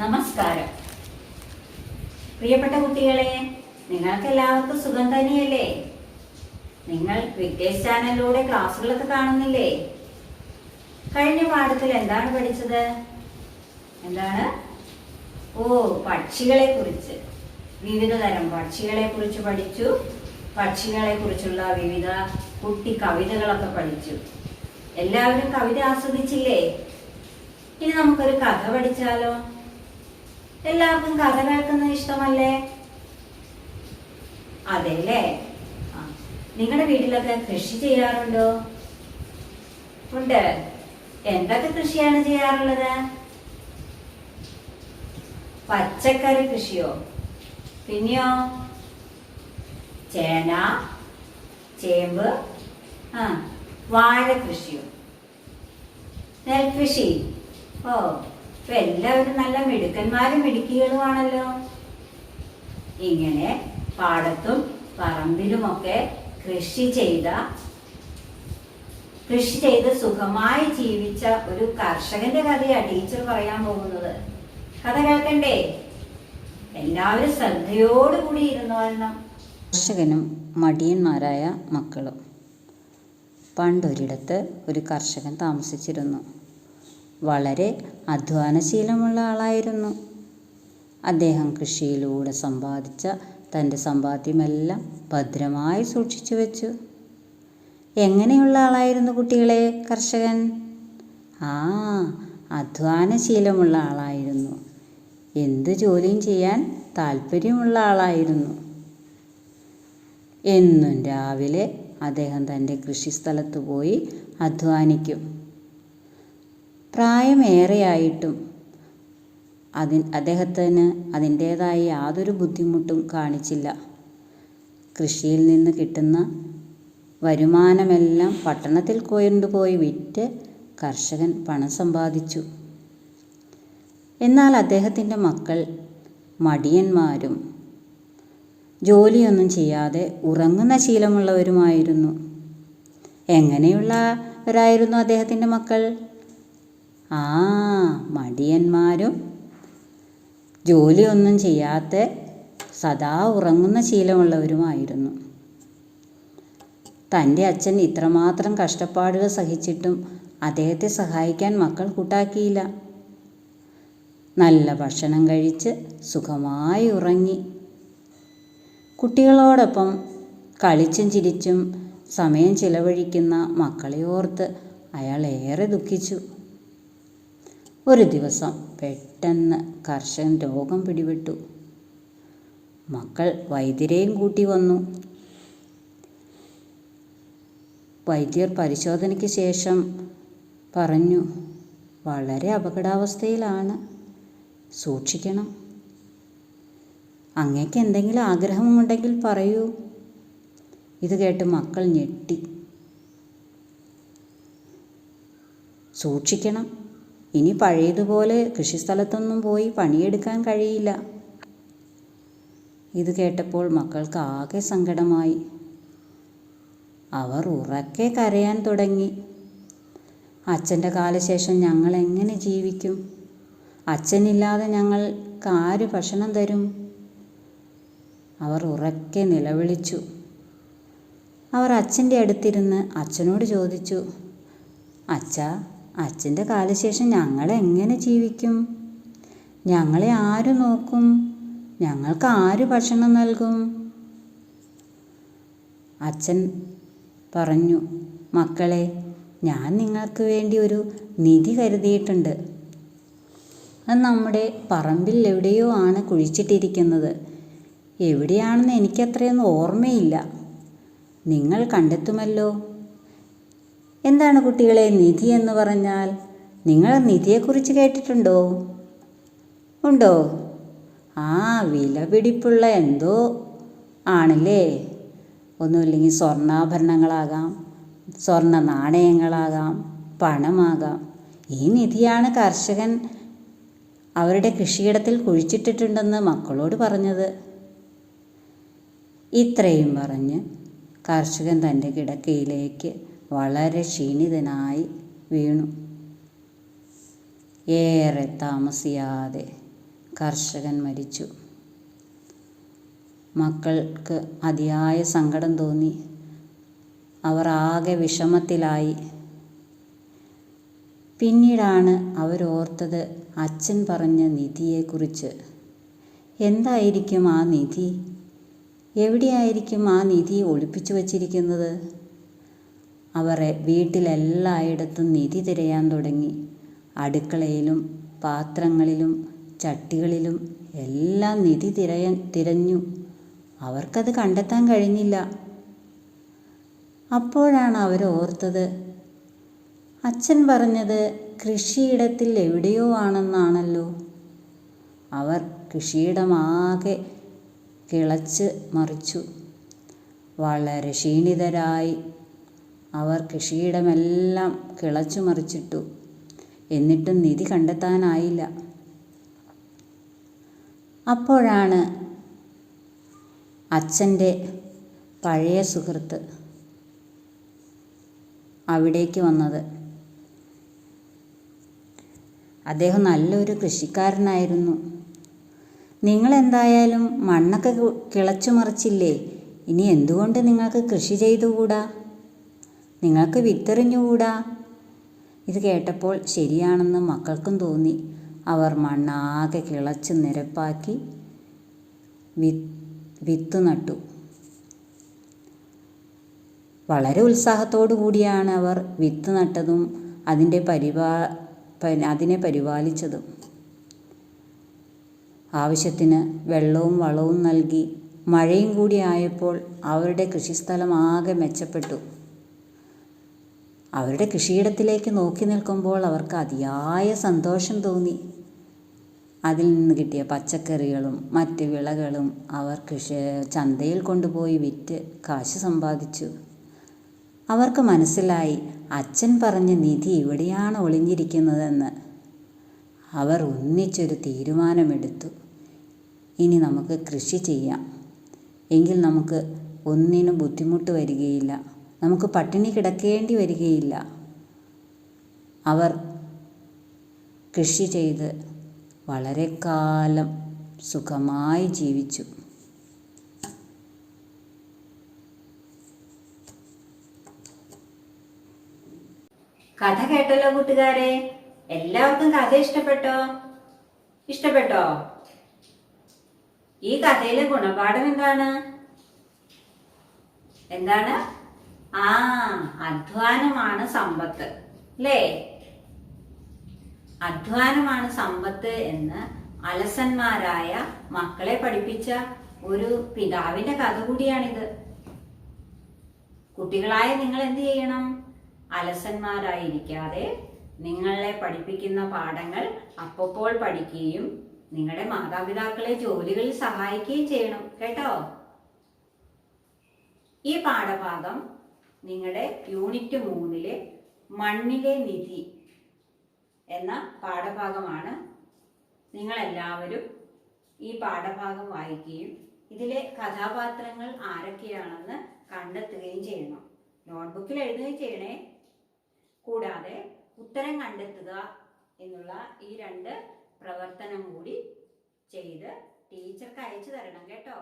നമസ്കാരം. പ്രിയപ്പെട്ട കുട്ടികളെ നിങ്ങൾക്ക് എല്ലാവർക്കും സുഖം തന്നെയല്ലേ? നിങ്ങൾ വിക്ടേഴ്സ് ചാനലിലൂടെ ക്ലാസ്സുകളൊക്കെ കാണുന്നില്ലേ? കഴിഞ്ഞ പാഠത്തിൽ എന്താണ് പഠിച്ചത്? എന്താണ്? ഓ പക്ഷികളെ കുറിച്ച് വിവിധ തരം പക്ഷികളെ കുറിച്ച് പഠിച്ചു. പക്ഷികളെ കുറിച്ചുള്ള വിവിധ കുട്ടി കവിതകളൊക്കെ പഠിച്ചു. എല്ലാവരും കവിത ആസ്വദിച്ചില്ലേ? ഇനി നമുക്കൊരു കഥ പഠിച്ചാലോ? എല്ലാവർക്കും കഥ കേൾക്കുന്നത് ഇഷ്ടമല്ലേ? അതെല്ലേ? നിങ്ങളുടെ വീട്ടിലൊക്കെ കൃഷി ചെയ്യാറുണ്ടോ? ഉണ്ട്. എന്തൊക്കെ കൃഷിയാണ് ചെയ്യാറുള്ളത്? പച്ചക്കറി കൃഷിയോ? പിന്നെയോ? ചേന ചേമ്പ് ആ വാഴ കൃഷിയോ? നെൽകൃഷി. ഓ. ഇപ്പൊ എല്ലാവരും നല്ല മിടുക്കന്മാരും മിടുക്കികളുമാണല്ലോ. ഇങ്ങനെ പാടത്തും പറമ്പിലുമൊക്കെ കൃഷി ചെയ്ത കൃഷി ചെയ്ത് സുഖമായി ജീവിച്ച ഒരു കർഷകന്റെ കഥയാണ് ടീച്ചർ പറയാൻ പോകുന്നത്. കഥ കേൾക്കണ്ടേ? എല്ലാവരും ശ്രദ്ധയോടുകൂടി ഇരുന്നോളണം കർഷകനും മടിയന്മാരായ മക്കളും പണ്ടൊരിടത്ത് ഒരു കർഷകൻ താമസിച്ചിരുന്നു. വളരെ അധ്വാനശീലമുള്ള ആളായിരുന്നു. അദ്ദേഹം കൃഷിയിലൂടെ സമ്പാദിച്ച തന്റെ സമ്പാദ്യമെല്ലാം ഭദ്രമായി സൂക്ഷിച്ചു വെച്ചു. എങ്ങനെയുള്ള ആളായിരുന്നു കുട്ടികളെ കർഷകൻ? ആ അധ്വാനശീലമുള്ള ആളായിരുന്നു. എന്ത് ജോലിയും ചെയ്യാൻ താല്പര്യമുള്ള ആളായിരുന്നു. എന്നും രാവിലെ അദ്ദേഹം തന്റെ കൃഷിസ്ഥലത്ത് പോയി അധ്വാനിക്കും. പ്രായമേറെയായിട്ടും അതി അദ്ദേഹത്തിന് അതിന്റേതായ യാതൊരു ബുദ്ധിമുട്ടും കാണിച്ചില്ല. കൃഷിയിൽ നിന്ന് കിട്ടുന്ന വരുമാനമെല്ലാം പട്ടണത്തിൽ കൊണ്ടുപോയി വിറ്റ് കർഷകൻ പണം സമ്പാദിച്ചു. എന്നാൽ അദ്ദേഹത്തിന്റെ മക്കൾ മടിയന്മാരും ജോലിയൊന്നും ചെയ്യാതെ ഉറങ്ങുന്ന ശീലമുള്ളവരുമായിരുന്നു. എങ്ങനെയുള്ളവരായിരുന്നു അദ്ദേഹത്തിന്റെ മക്കൾ? ആ മടിയന്മാരും ജോലിയൊന്നും ചെയ്യാത്ത സദാ ഉറങ്ങുന്ന ശീലമുള്ളവരുമായിരുന്നു. തന്റെ അച്ഛൻ ഇത്രമാത്രം കഷ്ടപ്പാടുകൾ സഹിച്ചിട്ടും അദ്ദേഹത്തെ സഹായിക്കാൻ മക്കൾ കൂട്ടാക്കിയില്ല. നല്ല ഭക്ഷണം കഴിച്ച് സുഖമായി ഉറങ്ങി. കുട്ടികളോടൊപ്പം കളിച്ചും ചിരിച്ചും സമയം ചിലവഴിക്കുന്ന മക്കളെ ഓർത്ത് അയാൾ ഏറെ ദുഃഖിച്ചു. ഒരു ദിവസം പെട്ടെന്ന് കർഷകൻ രോഗം പിടിപെട്ടു. മക്കൾ വൈദ്യരെയും കൂട്ടി വന്നു. വൈദ്യർ പരിശോധനയ്ക്ക് ശേഷം പറഞ്ഞു വളരെ അപകടാവസ്ഥയിലാണ്. സൂക്ഷിക്കണം. അങ്ങേക്ക് എന്തെങ്കിലും ആഗ്രഹമുണ്ടെങ്കിൽ പറയൂ. ഇത് കേട്ട് മക്കൾ ഞെട്ടി. സൂക്ഷിക്കണം. ഇനി പഴയതുപോലെ കൃഷിസ്ഥലത്തൊന്നും പോയി പണിയെടുക്കാൻ കഴിയില്ല. ഇത് കേട്ടപ്പോൾ മക്കൾക്ക് ആകെ സങ്കടമായി. അവർ ഉറക്കെ കരയാൻ തുടങ്ങി. അച്ഛന്റെ കാലശേഷം ഞങ്ങൾ എങ്ങനെ ജീവിക്കും? അച്ഛനില്ലാതെ ഞങ്ങൾക്ക് ആര് ഭക്ഷണം തരും? അവർ ഉറക്കെ നിലവിളിച്ചു. അവർ അച്ഛന്റെ അടുത്തിരുന്ന് അച്ഛനോട് ചോദിച്ചു അച്ഛാ അച്ഛന്റെ കാലശേഷം ഞങ്ങൾ എങ്ങനെ ജീവിക്കും? ഞങ്ങളെ ആര് നോക്കും? ഞങ്ങൾക്ക് ആര് ഭക്ഷണം നൽകും? അച്ഛൻ പറഞ്ഞു മക്കളെ ഞാൻ നിങ്ങൾക്ക് വേണ്ടി ഒരു നിധി കരുതിയിട്ടുണ്ട്. അത് നമ്മുടെ പറമ്പിൽ എവിടെയോ ആണ് കുഴിച്ചിട്ടിരിക്കുന്നത്. എവിടെയാണെന്ന് എനിക്കത്രയൊന്നും ഓർമ്മയില്ല. നിങ്ങൾ കണ്ടെത്തുമല്ലോ. എന്താണ് കുട്ടികളെ നിധി എന്ന് പറഞ്ഞാൽ? നിങ്ങൾ നിധിയെക്കുറിച്ച് കേട്ടിട്ടുണ്ടോ? ഉണ്ടോ? ആ വിലപിടിപ്പുള്ള എന്തോ ആണല്ലേ? ഒന്നുമില്ലെങ്കിൽ സ്വർണാഭരണങ്ങളാകാം സ്വർണ നാണയങ്ങളാകാം പണമാകാം. ഈ നിധിയാണ് കർഷകൻ അവരുടെ കൃഷിയിടത്തിൽ കുഴിച്ചിട്ടിട്ടുണ്ടെന്ന് മക്കളോട് പറഞ്ഞത്. ഇത്രയും പറഞ്ഞ് കർഷകൻ തന്റെ കിടക്കയിലേക്ക് വളരെ ക്ഷീണിതനായി വീണു. ഏറെ താമസിയാതെ കർഷകൻ മരിച്ചു. മക്കൾക്ക് അതിയായ സങ്കടം തോന്നി. അവർ ആകെ വിഷമത്തിലായി. പിന്നീടാണ് അവരോർത്തത് അച്ഛൻ പറഞ്ഞ നിധിയെക്കുറിച്ച്. എന്തായിരിക്കും ആ നിധി? എവിടെയായിരിക്കും ആ നിധി ഒളിപ്പിച്ചു വച്ചിരിക്കുന്നത്? അവർ വീട്ടിലെല്ലായിടത്തും നിധി തിരയാൻ തുടങ്ങി. അടുക്കളയിലും പാത്രങ്ങളിലും ചട്ടികളിലും എല്ലാം നിധി തിരയ തിരഞ്ഞു. അവർക്കത് കണ്ടെത്താൻ കഴിഞ്ഞില്ല. അപ്പോഴാണ് അവർ ഓർത്തത് അച്ഛൻ പറഞ്ഞത് കൃഷിയിടത്തിൽ എവിടെയോ ആണെന്നാണല്ലോ. അവർ കൃഷിയിടമാകെ കിളച്ച് മറിച്ചു. വളരെ ക്ഷീണിതരായി അവർ കൃഷിയിടമെല്ലാം കിളച്ചു മറിച്ചിട്ടു. എന്നിട്ടും നിധി കണ്ടെത്താനായില്ല. അപ്പോഴാണ് അച്ഛന്റെ പഴയ സുഹൃത്ത് അവിടേക്ക് വന്നത്. അദ്ദേഹം നല്ലൊരു കൃഷിക്കാരനായിരുന്നു. നിങ്ങളെന്തായാലും മണ്ണൊക്കെ കിളച്ചു മറിച്ചില്ലേ? ഇനി എന്തുകൊണ്ട് നിങ്ങൾക്ക് കൃഷി ചെയ്തുകൂടാ? നിങ്ങൾക്ക് വിത്തെറിഞ്ഞുകൂടാ? ഇത് കേട്ടപ്പോൾ ശരിയാണെന്ന് മക്കൾക്കും തോന്നി. അവർ മണ്ണാകെ കിളച്ച് നിരപ്പാക്കി വിത്ത് നട്ടു. വളരെ ഉത്സാഹത്തോടു കൂടിയാണ് അവർ വിത്ത് നട്ടതും അതിന്റെ പരിപാ അതിനെ പരിപാലിച്ചതും. ആവശ്യത്തിന് വെള്ളവും വളവും നൽകി മഴയും കൂടി ആയപ്പോൾ അവരുടെ കൃഷിസ്ഥലം ആകെ മെച്ചപ്പെട്ടു. അവരുടെ കൃഷിയിടത്തിലേക്ക് നോക്കി നിൽക്കുമ്പോൾ അവർക്ക് അതിയായ സന്തോഷം തോന്നി. അതിൽ നിന്ന് കിട്ടിയ പച്ചക്കറികളും മറ്റ് വിളകളും അവർ കൃഷി ചന്തയിൽ കൊണ്ടുപോയി വിറ്റ് കാശ് സമ്പാദിച്ചു. അവർക്ക് മനസ്സിലായി അച്ഛൻ പറഞ്ഞ നിധി ഇവിടെയാണ് ഒളിഞ്ഞിരിക്കുന്നതെന്ന്. അവർ ഒന്നിച്ചൊരു തീരുമാനമെടുത്തു. ഇനി നമുക്ക് കൃഷി ചെയ്യാം. എങ്കിൽ നമുക്ക് ഒന്നിനും ബുദ്ധിമുട്ട് വരികയില്ല. നമുക്ക് പട്ടിണി കിടക്കേണ്ടി വരികയില്ല. അവർ കൃഷി ചെയ്ത് വളരെ കാലം സുഖമായി ജീവിച്ചു. കഥ കേട്ടല്ലോ കൂട്ടുകാരെ? എല്ലാവർക്കും കഥ ഇഷ്ടപ്പെട്ടോ? ഇഷ്ടപ്പെട്ടോ? ഈ കഥയിലെ ഗുണപാഠം എന്താണ്? എന്താണ്? ആ അധ്വാനമാണ് സമ്പത്ത്. അല്ലേ അധ്വാനമാണ് സമ്പത്ത് എന്ന് അലസന്മാരായ മക്കളെ പഠിപ്പിച്ച ഒരു പിതാവിന്റെ കഥ കൂടിയാണിത്. കുട്ടികളായ നിങ്ങൾ എന്ത് ചെയ്യണം? അലസന്മാരായിരിക്കാതെ നിങ്ങളെ പഠിപ്പിക്കുന്ന പാഠങ്ങൾ അപ്പപ്പോൾ പഠിക്കുകയും നിങ്ങളുടെ മാതാപിതാക്കളെ ജോലികളിൽ സഹായിക്കുകയും ചെയ്യണം. കേട്ടോ? ഈ പാഠഭാഗം നിങ്ങളുടെ യൂണിറ്റ് മൂന്നിലെ മണ്ണിലെ നിധി എന്ന പാഠഭാഗമാണ് നിങ്ങളെല്ലാവരും ഈ പാഠഭാഗം വായിക്കുകയും ഇതിലെ കഥാപാത്രങ്ങൾ ആരൊക്കെയാണെന്ന് കണ്ടെത്തുകയും ചെയ്യണം. നോട്ട്ബുക്കിൽ എഴുതുകയും ചെയ്യണേ. കൂടാതെ ഉത്തരം കണ്ടെത്തുക എന്നുള്ള ഈ രണ്ട് പ്രവർത്തനം കൂടി ചെയ്ത് ടീച്ചർക്ക് അയച്ചു തരണം കേട്ടോ.